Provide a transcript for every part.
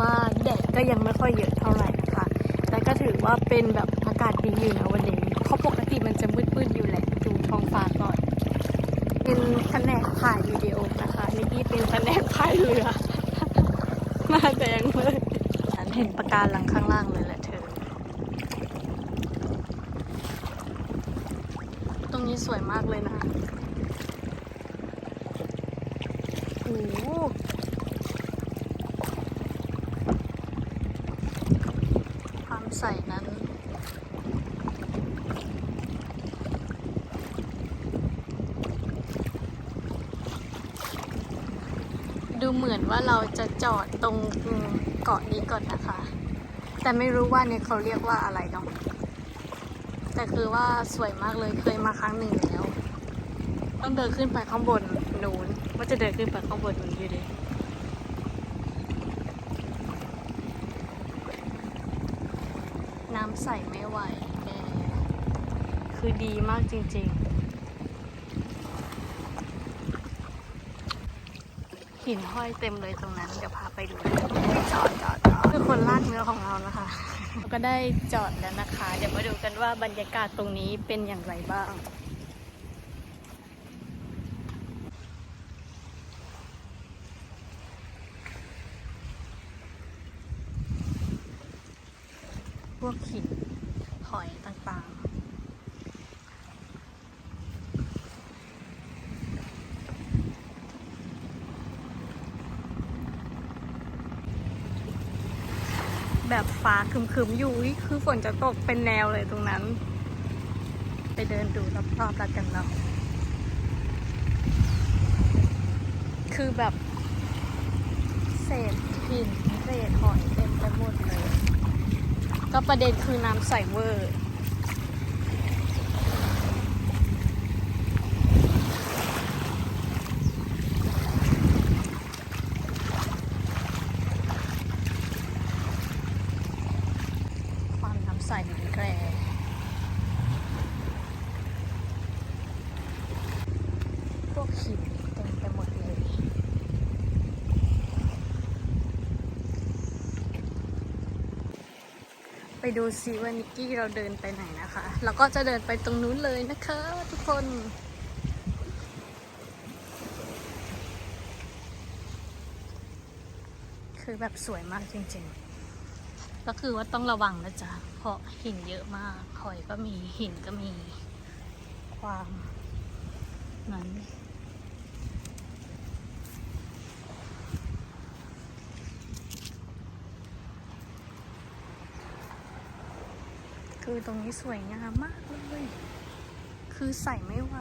ว่าแดดก็ยังไม่ค่อยเยอะเท่าไหร่นะคะ แต่ก็ถือว่าเป็นแบบอากาศดีอยู่นะวันนี้เพราะปกติมันจะมืดๆอยู่แหละ ดูท้องฟ้าก่อน เป็นแผนกถ่ายวิดีโอนะคะนิกกี้เป็นแผนกพายเรือหน้าแดงเลยฉันเห็นปะการังข้างล่างเลยแหละเธอ ตรงนี้สวยมากเลยนะโอ้โหความใสนั้นดูเหมือนว่าเราจะจอดตรงเกาะนี้ก่อนนะคะ แต่ไม่รู้ว่าเนี่ยเขาเรียกว่าอะไรเนาะแต่คือว่าสวยมากเลยเคยมาครั้งหนึ่งแล้ว ต้องเดินขึ้นไปข้างบนนู้นว่าจะเดินขึ้นไปข้างบนนู้นอยู่ดีน้ำ ใส่ไม่ไหวแกคือดีมากจริง ๆ หินห้อยเต็มเลยตรงนั้น เดี๋ยวพาไปดูจอดจอดจอดคือคนลากเนื้อของเรานะคะเราก็ได้จอดแล้วนะคะ เดี๋ยวมาดูกันว่าบรรยากาศตรงนี้เป็นอย่างไรบ้าง พวกหิน หอยต่างๆแบบฟ้าคึมๆอยู่คือฝนจะตกเป็นแนวเลยตรงนั้น ไปเดินดูรอบๆแล้วกันเนาะคือแบบ เศษหินเศษหอยเต็มไปหมดเลย ก็ประเด็นคือน้ำใสเวอร์ ความน้ำใสเหมือนแกรพวกหินเต็มไปหมดเลย ไป ดูซิว่านิกกี้เราเดินไปไหนนะคะ แล้วก็จะเดินไปตรงนู้นเลยนะคะ ทุกคน คือแบบสวยมากจริงๆ ก็คือว่าต้องระวังนะจ๊ะ เพราะหินเยอะมากหอยก็มีหินก็มีความนั้น คือตรงนี้สวยงามมากเลย คือใส่ไม่ไหว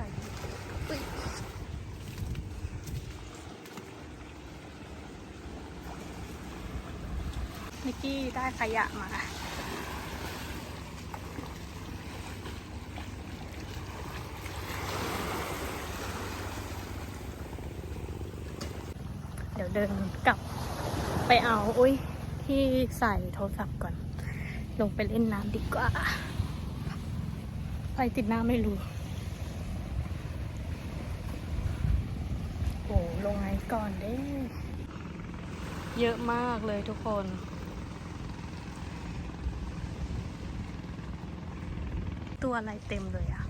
นิกกี้ได้ขยะมา เดี๋ยวเดินกลับไปเอา อุ้ยที่ใส่โทรศัพท์ก่อน ลงไปเล่นน้ำดีกว่า ไฟติดน้ำไม่รู้ โอ้ลงไงก่อนเด้ เยอะมากเลยทุกคนตัวอะไรเต็มเลยอะ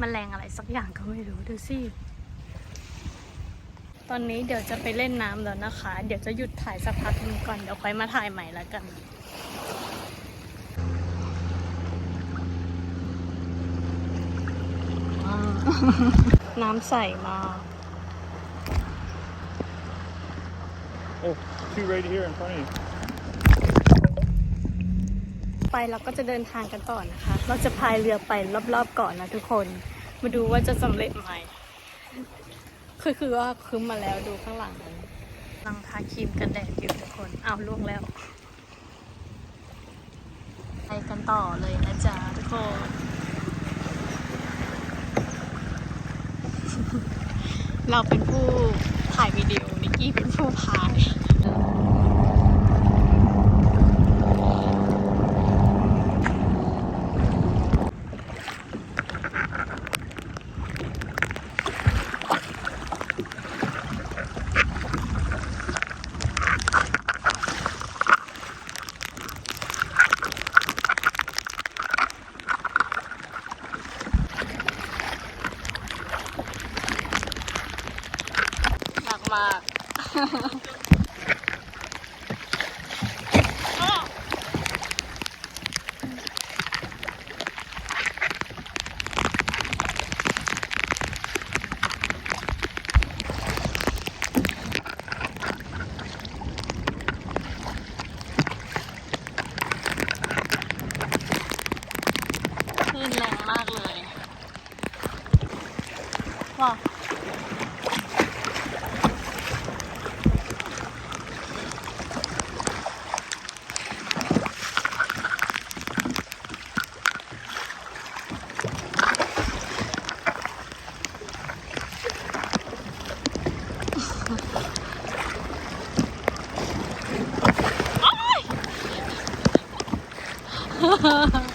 มแมลงอะไรสักอย่างก็ไม่รู้ดูสิ ตอนนี้เดี๋ยวจะไปเล่นน้ำแล้วนะคะ เดี๋ยวจะหยุดถ่ายสักพักนึงก่อน เดี๋ยวค่อยมาถ่ายใหม่แล้วกัน น้ำใสมาก Oh, two right here in front of you. ไปเราก็จะเดินทางกันต่อนะคะ เราจะพายเรือไปรอบๆเก่อนนะทุกคน มาดูว่าจะสำเร็จไหม คือคือว่าคืมมาแล้วดูข้างหลังนั้นกำลังทาครีมกันแดดอยู่ทุกคน อ้าวล่วงแล้ว ไปกันต่อเลยนะจ๊ะทุกคน เราเป็นผู้ถ่ายวิดีโอนิกกี้เป็นผู้พาย 就这 Ha ha ha.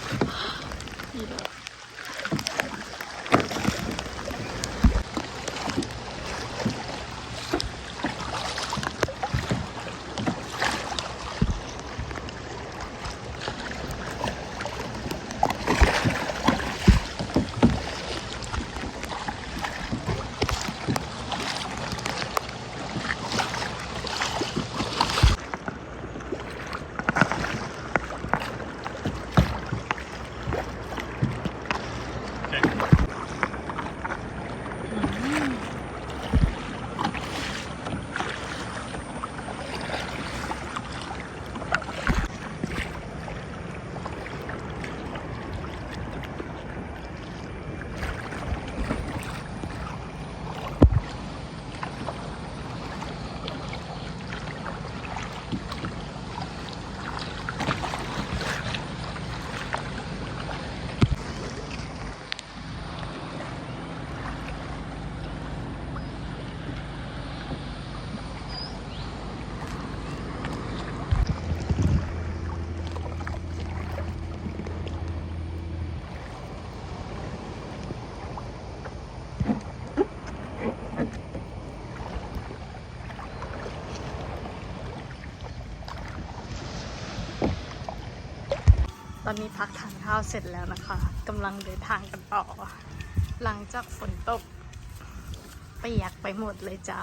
ตอนนี้พักทานข้าวเสร็จแล้วนะคะกำลังเดินทางกันต่อ หลังจากฝนตกเปียกไปหมดเลยจ้า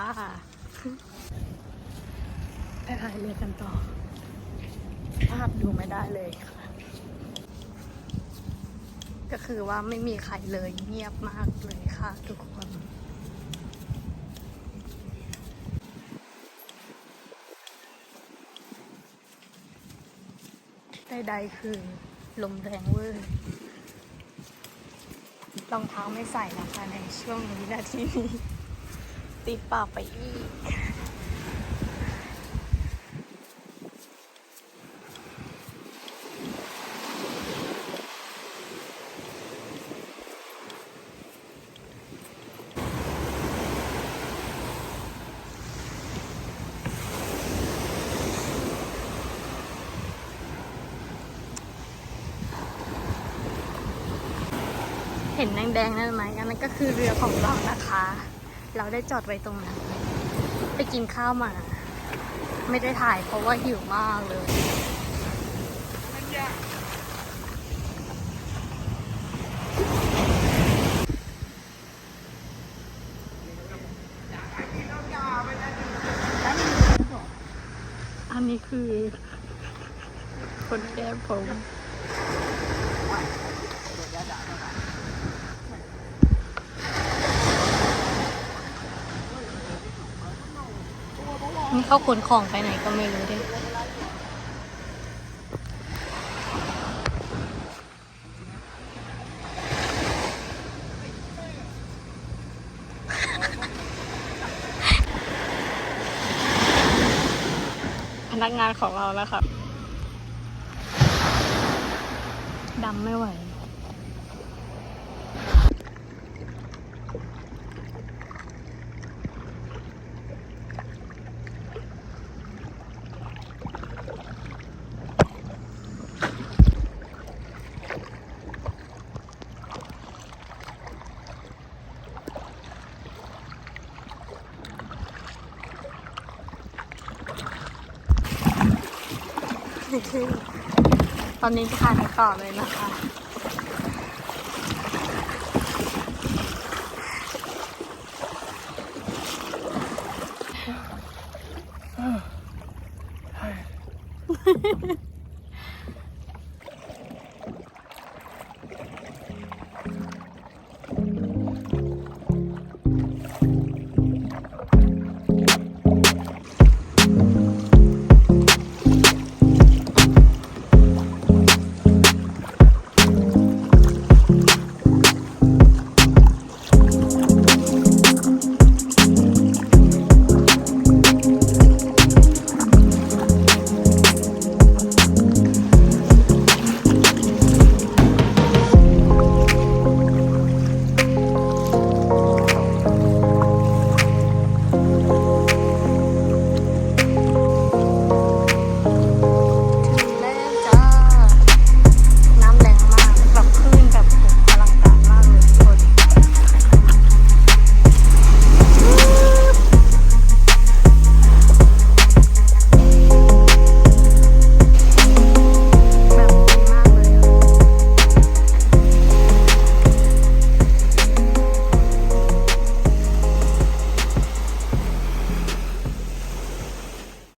ไปพายเรือกันต่อ ภาพดูไม่ได้เลยค่ะ ก็คือว่าไม่มีใครเลยเงียบมากเลยค่ะทุกคนใดๆคือ ลมแรงเวอร์รองเท้าไม่ใส่นะคะในช่วงวินาทีนี้ติดปากไปอีก ห็นแดงๆนั่นไหมอันนั้นก็คือเรือของเรานะคะ เราได้จอดไว้ตรงนั้น ไปกินข้าวมา ไม่ได้ถ่ายเพราะว่าหิวมากเลยอันนี้คือ คนแก้ผม นี่เขาขนของไปไหนก็ไม่รู้ดิพนักงานของเราแล้วครับดำไม่ไหว ตอนนี้จะถ่านต่อเลยนะคะ